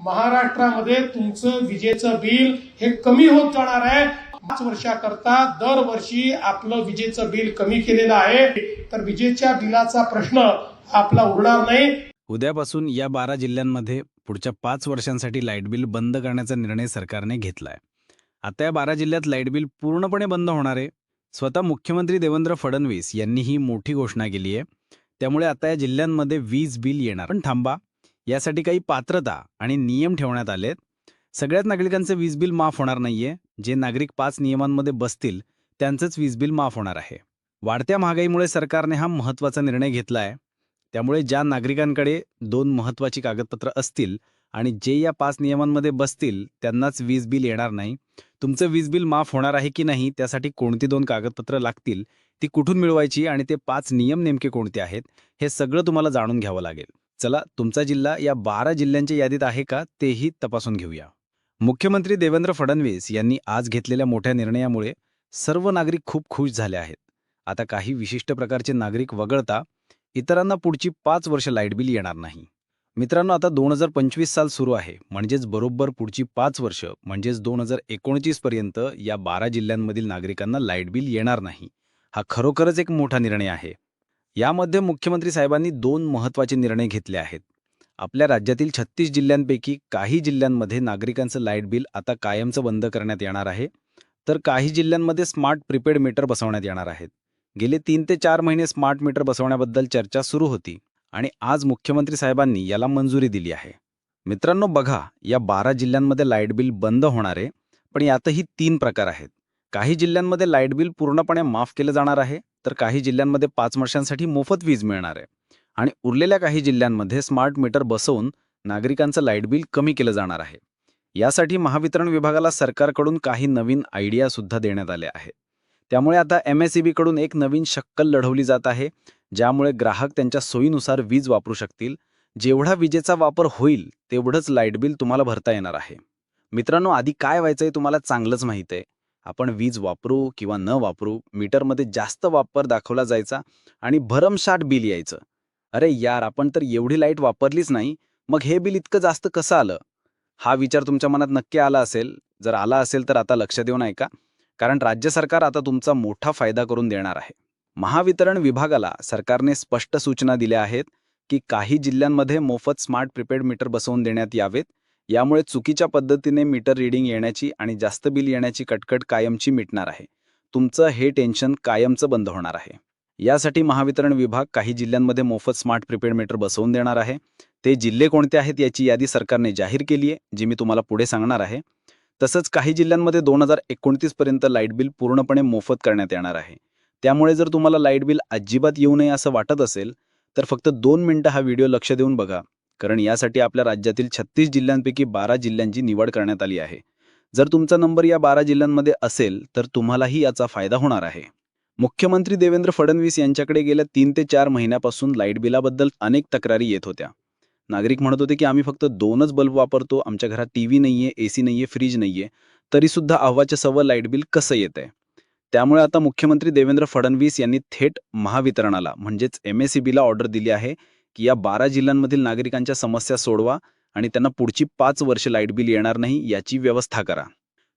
महाराष्ट्रामध्ये तुमचं विजेचं बिल हे कमी होत जाणार आहे. पाच वर्षाकरता दरवर्षी आपलं विजेचं बिल कमी केलेलं आहे. तर विजेच्या बिलाचा प्रश्न आपला उरणार नाही. उद्यापासून या बारा जिल्ह्यांमध्ये पुढच्या पाच वर्षांसाठी लाइट बिल बंद करण्याचा निर्णय सरकारने घेतलाय. आता या बारा जिल्ह्यात लाइट बिल पूर्णपणे बंद होणार आहे. स्वतः मुख्यमंत्री देवेंद्र फडणवीस यांनी ही मोठी घोषणा केली आहे. त्यामुळे आता या जिल्ह्यांमध्ये वीज बिल येणार. पण थांबा यासाठी काही पात्रता आणि नियम ठेवण्यात आलेत. सगळ्याच नागरिकांचं वीज बिल माफ होणार नाहीये. जे नागरिक पाच नियमांमध्ये बसतील त्यांचंच वीज बिल माफ होणार आहे. वाढत्या महागाईमुळे सरकारने हा महत्त्वाचा निर्णय घेतला आहे त्यामुळे ज्या नागरिकांकडे दोन महत्त्वाची कागदपत्र असतील आणि जे या पाच नियमांमध्ये बसतील त्यांनाच वीज बिल येणार नाही. तुमचं वीज बिल माफ होणार आहे की नाही त्यासाठी कोणती दोन कागदपत्र लागतील ती कुठून मिळवायची आणि ते पाच नियम नेमके कोणते आहेत हे सगळं तुम्हाला जाणून घ्यावं लागेल. चला तुमचा जिल्हा या बारा जिल्ह्यांच्या यादीत आहे का तेही तपासून घेऊया. मुख्यमंत्री देवेंद्र फडणवीस यांनी आज घेतलेल्या मोठ्या निर्णयामुळे सर्व नागरिक खूप खुश झाले आहेत. आता काही विशिष्ट प्रकारचे नागरिक वगळता इतरांना पुढची पाच वर्ष लाइट बिल येणार नाही. मित्रांनो आता दोन हजार पंचवीस साल सुरू आहे. म्हणजेच बरोबर पुढची पाच वर्ष म्हणजेच दोन हजार एकोणतीस पर्यंत या बारा जिल्ह्यांमधील नागरिकांना लाइट बिल येणार नाही. हा खरोखरच एक मोठा निर्णय आहे. यामध्ये मुख्यमंत्री साहेबांनी दोन महत्त्वाचे निर्णय घेतले आहेत. आपल्या राज्यातील छत्तीस जिल्ह्यांपैकी काही जिल्ह्यांमध्ये नागरिकांचं लाइट बिल आता कायमचं बंद करण्यात येणार आहे. तर काही जिल्ह्यांमध्ये स्मार्ट प्रीपेड मीटर बसवण्यात येणार आहेत. गेले तीन ते चार महिने स्मार्ट मीटर बसवण्याबद्दल चर्चा सुरू होती आणि आज मुख्यमंत्री साहेबांनी याला मंजुरी दिली आहे. मित्रांनो बघा या बारा जिल्ह्यांमध्ये लाइट बिल बंद होणार आहे पण यातही तीन प्रकार आहेत. काही जिल्ह्यांमध्ये लाइट बिल पूर्णपणे माफ केलं जाणार आहे तर काही जिल्ह्यांमध्ये पाच वर्षांसाठी मोफत वीज मिळणार आहे. आणि उरलेल्या काही जिल्ह्यांमध्ये स्मार्ट मीटर बसवून नागरिकांचं लाइट बिल कमी केलं जाणार आहे. यासाठी महावितरण विभागाला सरकारकडून काही नवीन आयडिया सुद्धा देण्यात आल्या आहेत. त्यामुळे आता एम एसकडून एक नवीन शक्कल लढवली जात आहे ज्यामुळे ग्राहक त्यांच्या सोयीनुसार वीज वापरू शकतील. जेवढा विजेचा वापर होईल तेवढंच लाइट बिल तुम्हाला भरता येणार आहे. मित्रांनो आधी काय व्हायचंय तुम्हाला चांगलंच माहीत आहे. आपण वीज वापरू किंवा न वापरू मीटरमध्ये जास्त वापर दाखवला जायचा आणि भरमसाठ बिल यायचं. अरे यार आपण तर एवढी लाइट वापरलीच नाही मग हे बिल इतकं जास्त कसं आलं? हा विचार तुमच्या मनात नक्की आला असेल. जर आला असेल तर आता लक्ष देऊन ऐका. कारण राज्य सरकार आता तुमचा मोठा फायदा करून देणार आहे. महावितरण विभागाला सरकारने स्पष्ट सूचना दिल्या आहेत की काही जिल्ह्यांमध्ये मोफत स्मार्ट प्रिपेड मीटर बसवून देण्यात यावेत. यामुळे चुकीच्या पद्धतीने मीटर रीडिंग येण्याची आणि जास्त बिल येण्याची कटकट कायमची मिटणार आहे. तुमचं हे टेन्शन कायमचं बंद होणार आहे. यासाठी महावितरण विभाग काही जिल्ह्यांमध्ये मोफत स्मार्ट प्रिपेड मीटर बसवून देणार आहे. ते जिल्हे कोणते आहेत याची यादी सरकारने जाहीर केली आहे जी मी तुम्हाला पुढे सांगणार आहे. तसंच काही जिल्ह्यांमध्ये दोन हजार एकोणतीसपर्यंत लाइट बिल पूर्णपणे मोफत करण्यात येणार आहे. त्यामुळे जर तुम्हाला लाइट बिल अजिबात येऊ नये असं वाटत असेल तर फक्त दोन मिनिटं हा व्हिडिओ लक्ष देऊन बघा. कारण यासाठी आपल्या राज्यातील छत्तीस जिल्ह्यांपैकी बारा जिल्ह्यांची निवड करण्यात आली आहे. जर तुमचा नंबर या बारा जिल्ह्यांमध्ये असेल तर तुम्हालाही याचा फायदा होणार आहे. मुख्यमंत्री देवेंद्र फडणवीस यांच्याकडे गेल्या तीन ते चार महिन्यापासून लाइट बिलाबद्दल अनेक तक्रारी येत होत्या. नागरिक म्हणत होते की आम्ही फक्त दोनच बल्ब वापरतो आमच्या घरात टी व्ही नाहीये ए सी नाहीये फ्रीज नाहीये. तरीसुद्धा अव्वाच्या सव्वा लाइट बिल कसं येत आहे त्यामुळे आता मुख्यमंत्री देवेंद्र फडणवीस यांनी थेट महावितरणाला म्हणजेच एम एस बीला ऑर्डर दिली आहे. की या बारा जिल्ह्यांमधील नागरिकांच्या समस्या सोडवा आणि त्यांना पुढची पाच वर्ष लाइट बिल येणार नाही याची व्यवस्था करा.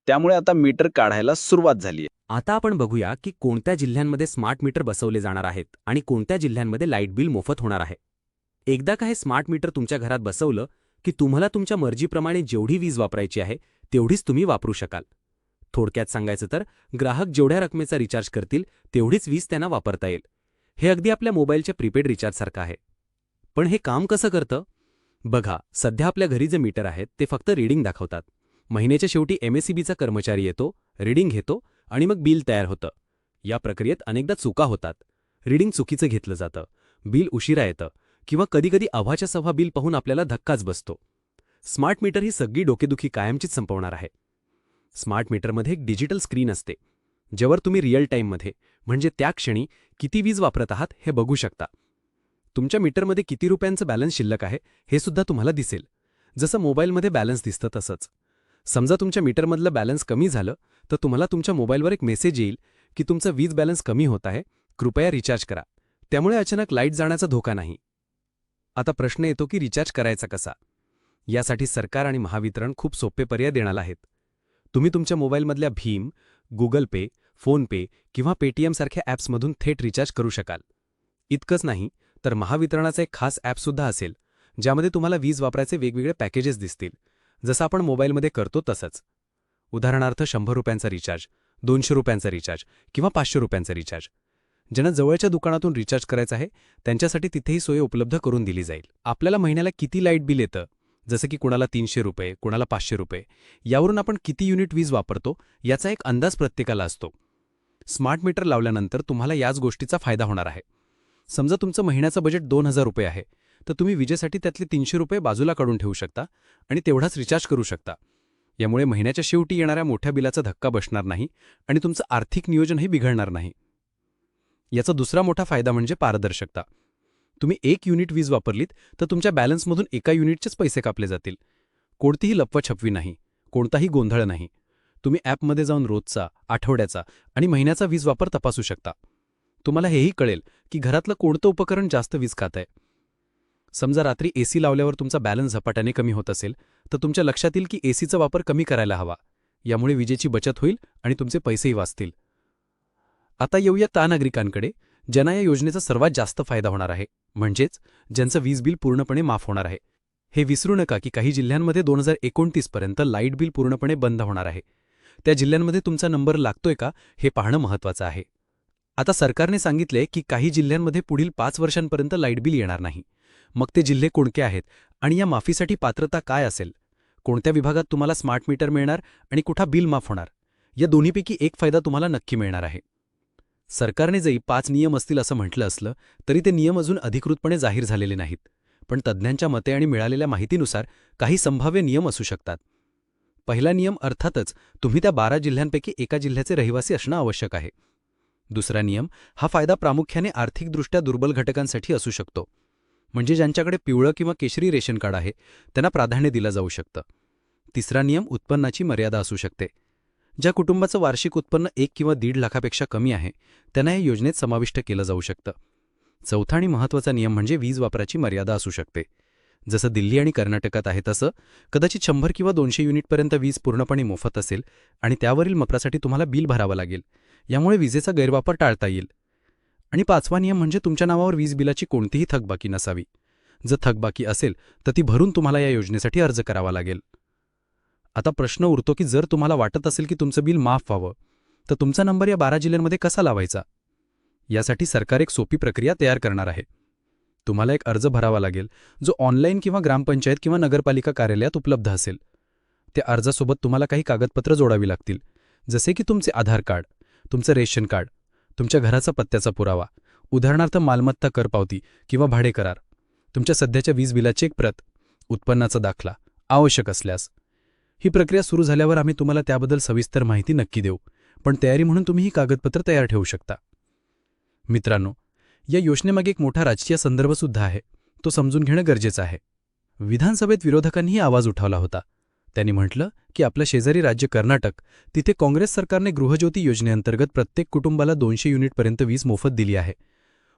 त्यामुळे आता मीटर काढायला सुरुवात झाली आहे. आता आपण बघूया की कोणत्या जिल्ह्यांमध्ये स्मार्ट मीटर बसवले जाणार आहेत आणि कोणत्या जिल्ह्यांमध्ये लाइट बिल मोफत होणार आहे. एकदा का हे स्मार्ट मीटर तुमच्या घरात बसवलं की तुम्हाला तुमच्या मर्जीप्रमाणे जेवढी वीज वापरायची आहे तेवढीच तुम्ही वापरू शकाल. थोडक्यात सांगायचं तर ग्राहक जेवढ्या रकमेचा रिचार्ज करतील तेवढीच वीज त्यांना वापरता येईल. हे अगदी आपल्या मोबाईलच्या प्रीपेड रिचार्जसारखं आहे. पण हे काम कसं करतं? बघा सध्या आपल्या घरी जे मीटर आहेत ते फक्त रीडिंग दाखवतात. महिन्याच्या शेवटी एमएससीबीचा कर्मचारी येतो रीडिंग घेतो आणि मग बिल तयार होतं. या प्रक्रियेत अनेकदा चुका होतात. रीडिंग चुकीचं घेतलं जातं. बिल उशिरा येतं किंवा कधीकधी अव्हाच्या सव्हा बिल पाहून आपल्याला धक्काच बसतो. स्मार्ट मीटर ही सगळी डोकेदुखी कायमचीच संपवणार आहे. स्मार्ट मीटरमध्ये एक डिजिटल स्क्रीन असते. ज्यावर तुम्ही रिअल टाईममध्ये म्हणजे त्या क्षणी किती वीज वापरत आहात हे बघू शकता. तुमच्या मीटरमध्ये किती रुपयांचं बॅलन्स शिल्लक आहे हे सुद्धा तुम्हाला दिसेल. जसं मोबाईलमध्ये बॅलन्स दिसतं तसंच. समजा तुमच्या मीटरमधलं बॅलन्स कमी झालं तर तुम्हाला तुमच्या मोबाईलवर एक मेसेज येईल की तुमचं वीज बॅलन्स कमी होत आहे कृपया रिचार्ज करा. त्यामुळे अचानक लाइट जाण्याचा धोका नाही. आता प्रश्न येतो की रिचार्ज करायचा कसा? यासाठी सरकार आणि महावितरण खूप सोपे पर्याय देणार आहेत. तुम्ही तुमच्या मोबाईलमधल्या भीम गुगल पे फोनपे किंवा पेटीएमसारख्या ॲप्समधून थेट रिचार्ज करू शकाल. इतकंच नाही तर महावितरणाचं एक खास ॲपसुद्धा असेल ज्यामध्ये तुम्हाला वीज वापरायचे वेगवेगळे पॅकेजेस दिसतील. जसं आपण मोबाईलमध्ये करतो तसंच. उदाहरणार्थ शंभर रुपयांचा रिचार्ज दोनशे रुपयांचा रिचार्ज किंवा पाचशे रुपयांचा रिचार्ज ज्यांना जवळच्या दुकानातून रिचार्ज करायचं आहे त्यांच्यासाठी तिथेही सोय उपलब्ध करून दिली जाईल. आपल्याला महिन्याला किती लाइट बिल येतं? जसं की कुणाला तीनशे रुपये कुणाला पाचशे रुपये. यावरून आपण किती युनिट वीज वापरतो? याचा एक अंदाज प्रत्येकाला असतो. स्मार्ट मीटर लावल्यानंतर तुम्हाला याच गोष्टीचा फायदा होणार आहे. समजा तुमचं महिन्याचं बजेट दोन हजार रुपये आहे तर तुम्ही विजेसाठी त्यातले तीनशे रुपये बाजूला काढून ठेवू शकता आणि तेवढाच रिचार्ज करू शकता. यामुळे महिन्याच्या शेवटी येणाऱ्या मोठ्या बिलाचा धक्का बसणार नाही आणि तुमचं आर्थिक नियोजनही बिघडणार नाही. याचा दुसरा मोठा फायदा म्हणजे पारदर्शकता. तुम्ही एक युनिट वीज वापरलीत तर तुमच्या बॅलन्समधून एका युनिटचेच पैसे कापले जातील. कोणतीही लपवाछपवी नाही कोणताही गोंधळ नाही. तुम्ही ॲपमध्ये जाऊन रोजचा आठवड्याचा आणि महिन्याचा वीज वापर तपासू शकता. तुम्हाला हेही कळेल की घरातलं कोणतं उपकरण जास्त वीज खात आहे. समजा रात्री एसी लावल्यावर तुमचा बॅलन्स झपाट्याने कमी होत असेल तर तुमच्या लक्षात येईल की एसीचा वापर कमी करायला हवा. यामुळे विजेची बचत होईल आणि तुमचे पैसेही वाचतील. आता येऊया त्या नागरिकांकडे ज्यांना या योजनेचा सर्वात जास्त फायदा होणार आहे. म्हणजेच ज्यांचं वीज बिल पूर्णपणे माफ होणार आहे. हे विसरू नका की काही जिल्ह्यांमध्ये दोन हजार एकोणतीसपर्यंत लाइट बिल पूर्णपणे बंद होणार आहे. त्या जिल्ह्यांमध्ये तुमचा नंबर लागतोय का हे पाहणं महत्त्वाचं आहे. आता सरकारने सांगितले की काही जिल्ह्यांमध्ये पुढील पाच वर्षांपर्यंत लाइट बिल येणार नाही. मग ते जिल्हे कोणते आहेत आणि या माफीसाठी पात्रता काय असेल? कोणत्या विभागात तुम्हाला स्मार्ट मीटर मिळणार आणि कुठा बिल माफ होणार? या दोन्हीपैकी एक फायदा तुम्हाला नक्की मिळणार आहे. सरकारने जरी पाच नियम असतील असं म्हटलं असलं तरी ते नियम अजून अधिकृतपणे जाहीर झालेले नाहीत. पण तज्ज्ञांच्या मते आणि मिळालेल्या माहितीनुसार काही संभाव्य नियम असू शकतात. पहिला नियम अर्थातच तुम्ही त्या बारा जिल्ह्यांपैकी एका जिल्ह्याचे रहिवासी असणं आवश्यक आहे. दुसरा नियम हा फायदा प्रामुख्याने आर्थिकदृष्ट्या दुर्बल घटकांसाठी असू शकतो. म्हणजे ज्यांच्याकडे पिवळं किंवा केशरी रेशन कार्ड आहे त्यांना प्राधान्य दिलं जाऊ शकतं. तिसरा नियम उत्पन्नाची मर्यादा असू शकते. ज्या कुटुंबाचं वार्षिक उत्पन्न एक किंवा दीड लाखापेक्षा कमी आहे त्यांना या योजनेत समाविष्ट केलं जाऊ शकतं. चौथा आणि महत्त्वाचा नियम म्हणजे वीज वापराची मर्यादा असू शकते. जसं दिल्ली आणि कर्नाटकात आहे तसं कदाचित शंभर किंवा दोनशे युनिटपर्यंत वीज पूर्णपणे मोफत असेल आणि त्यावरील मपरासाठी तुम्हाला बिल भरावं लागेल. यामुळे विजेचा गैरवापर टाळता येईल. आणि पाचवा नियम म्हणजे तुमच्या नावावर वीज बिलाची कोणतीही थकबाकी नसावी. जर थकबाकी असेल तर ती भरून तुम्हाला या योजनेसाठी अर्ज करावा लागेल. आता प्रश्न उरतो की जर तुम्हाला वाटत असेल की तुमचं बिल माफ व्हावं तर तुमचा नंबर या बारा जिल्ह्यांमध्ये कसा लावायचा? यासाठी सरकार एक सोपी प्रक्रिया तयार करणार आहे. तुम्हाला एक अर्ज भरावा लागेल जो ऑनलाईन किंवा ग्रामपंचायत किंवा नगरपालिका कार्यालयात उपलब्ध असेल. त्या अर्जासोबत तुम्हाला काही कागदपत्र जोडावी लागतील जसे की तुमचे आधार कार्ड. तुमचं रेशन कार्ड तुमच्या घराचा पत्त्याचा पुरावा उदाहरणार्थ मालमत्ता कर पावती किंवा भाडे करार तुमच्या सध्याच्या वीज बिलाची एक प्रत उत्पन्नाचा दाखला आवश्यक असल्यास. ही प्रक्रिया सुरू झाल्यावर आम्ही तुम्हाला त्याबद्दल सविस्तर माहिती नक्की देऊ पण तयारी म्हणून तुम्ही ही कागदपत्र तयार ठेवू शकता. मित्रांनो या योजनेमागे एक मोठा राजकीय संदर्भसुद्धा आहे तो समजून घेणं गरजेचं आहे. विधानसभेत विरोधकांनीही आवाज उठवला होता. त्यांनी म्हटलं की आपलं शेजारी राज्य कर्नाटक तिथे काँग्रेस सरकारने गृहज्योती योजनेअंतर्गत प्रत्येक कुटुंबाला दोनशे युनिटपर्यंत वीज मोफत दिली आहे.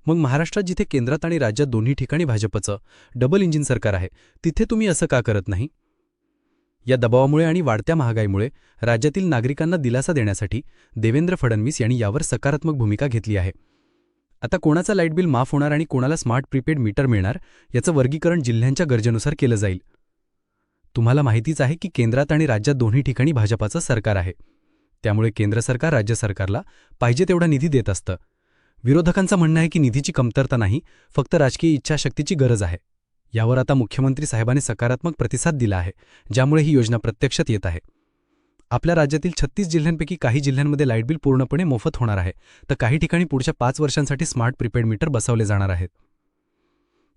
मग महाराष्ट्रात जिथे केंद्रात आणि राज्यात दोन्ही ठिकाणी भाजपचं डबल इंजिन सरकार आहे तिथे तुम्ही असं का करत नाही? या दबावामुळे आणि वाढत्या महागाईमुळे राज्यातील नागरिकांना दिलासा देण्यासाठी देवेंद्र फडणवीस यांनी यावर सकारात्मक भूमिका घेतली आहे. आता कोणाचा लाइट बिल माफ होणार आणि कोणाला स्मार्ट प्रीपेड मीटर मिळणार याचं वर्गीकरण जिल्ह्यांच्या गरजेनुसार केलं जाईल. तुम्हाला माहितीच आहे की केंद्रात आणि राज्यात दोन्ही ठिकाणी भाजपाचं सरकार आहे. त्यामुळे केंद्र सरकार राज्य सरकारला पाहिजे तेवढा निधी देत असतं. विरोधकांचं म्हणणं आहे की निधीची कमतरता नाही फक्त राजकीय इच्छाशक्तीची गरज आहे. यावर आता मुख्यमंत्री साहेबांनी सकारात्मक प्रतिसाद दिला आहे ज्यामुळे ही योजना प्रत्यक्षात येत आहे. आपल्या राज्यातील छत्तीस जिल्ह्यांपैकी काही जिल्ह्यांमध्ये लाइट बिल पूर्णपणे मोफत होणार आहे तर काही ठिकाणी पुढच्या पाच वर्षांसाठी स्मार्ट प्रीपेड मीटर बसवले जाणार आहेत.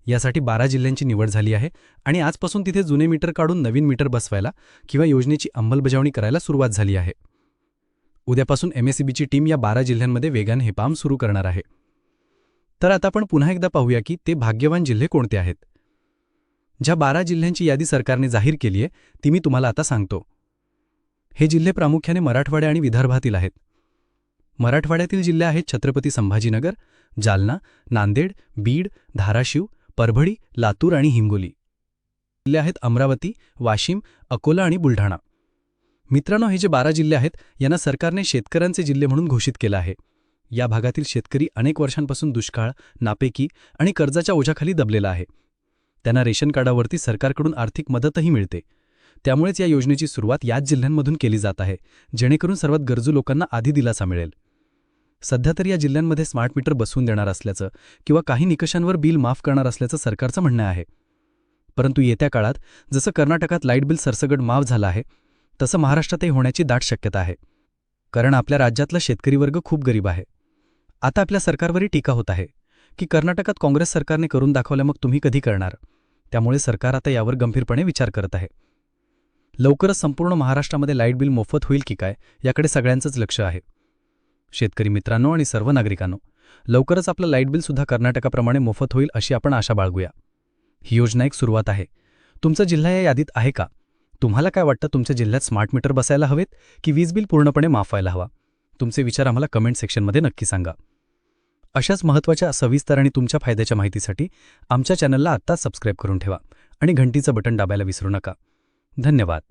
यासाठी बारा जिल्ह्यांची निवड झाली आहे आणि आजपासून तिथे जुने मीटर काढून नवीन मीटर बसवायला किंवा योजनेची अंमलबजावणी करायला सुरुवात झाली आहे. उद्यापासून एमएससीबीची टीम या बारा जिल्ह्यांमध्ये वेगाने हे काम सुरू करणार आहे. तर आता आपण पुन्हा एकदा पाहूया की ते भाग्यवान जिल्हे कोणते आहेत? ज्या बारा जिल्ह्यांची यादी सरकारने जाहीर केली आहे ती मी तुम्हाला आता सांगतो. हे जिल्हे प्रामुख्याने मराठवाड्या आणि विदर्भातील आहेत. मराठवाड्यातील जिल्हे आहेत छत्रपती संभाजीनगर जालना नांदेड बीड धाराशिव परभणी लातूर आणि हिंगोली. जिल्हे आहेत अमरावती वाशिम अकोला आणि बुलढाणा. मित्रांनो हे जे बारा जिल्हे आहेत यांना सरकारने शेतकऱ्यांचे जिल्हे म्हणून घोषित केलं आहे. या भागातील शेतकरी अनेक वर्षांपासून दुष्काळ नापेकी आणि कर्जाच्या ओझ्याखाली दबलेला आहे. त्यांना रेशन कार्डावरती सरकारकडून आर्थिक मदतही मिळते. त्यामुळेच या योजनेची सुरुवात याच जिल्ह्यांमधून केली जात आहे जेणेकरून सर्वात गरजू लोकांना आधी दिलासा मिळेल. सध्या तर या जिल्ह्यांमध्ये स्मार्ट मीटर बसवून देणार असल्याचं किंवा काही निकषांवर बिल माफ करणार असल्याचं सरकारचं म्हणणं आहे. परंतु येत्या काळात जसं कर्नाटकात लाइट बिल सरसगट माफ झालं आहे तसं महाराष्ट्रातही होण्याची दाट शक्यता आहे. कारण आपल्या राज्यातला शेतकरी वर्ग खूप गरीब आहे. आता आपल्या सरकारवरही टीका होत आहे की कर्नाटकात काँग्रेस सरकारने करून दाखवलं मग तुम्ही कधी करणार? त्यामुळे सरकार आता यावर गंभीरपणे विचार करत आहे. लवकरच संपूर्ण महाराष्ट्रामध्ये लाइट बिल मोफत होईल की काय याकडे सगळ्यांचंच लक्ष आहे. शेतकरी मित्रांनो आणि सर्व नागरिकांनो लवकरच आपलं लाइट बिलसुद्धा कर्नाटकाप्रमाणे मोफत होईल अशी आपण आशा बाळगूया. ही योजना एक सुरुवात आहे. तुमचा जिल्हा या यादीत आहे का? तुम्हाला काय वाटतं तुमच्या जिल्ह्यात स्मार्ट मीटर बसायला हवेत की वीज बिल पूर्णपणे माफ व्हायला हवा? तुमचे विचार आम्हाला कमेंट सेक्शनमध्ये नक्की सांगा. अशाच महत्त्वाच्या सविस्तर आणि तुमच्या फायद्याच्या माहितीसाठी आमच्या चॅनलला आत्ताच सबस्क्राईब करून ठेवा आणि घंटीचं बटन दाबायला विसरू नका. धन्यवाद.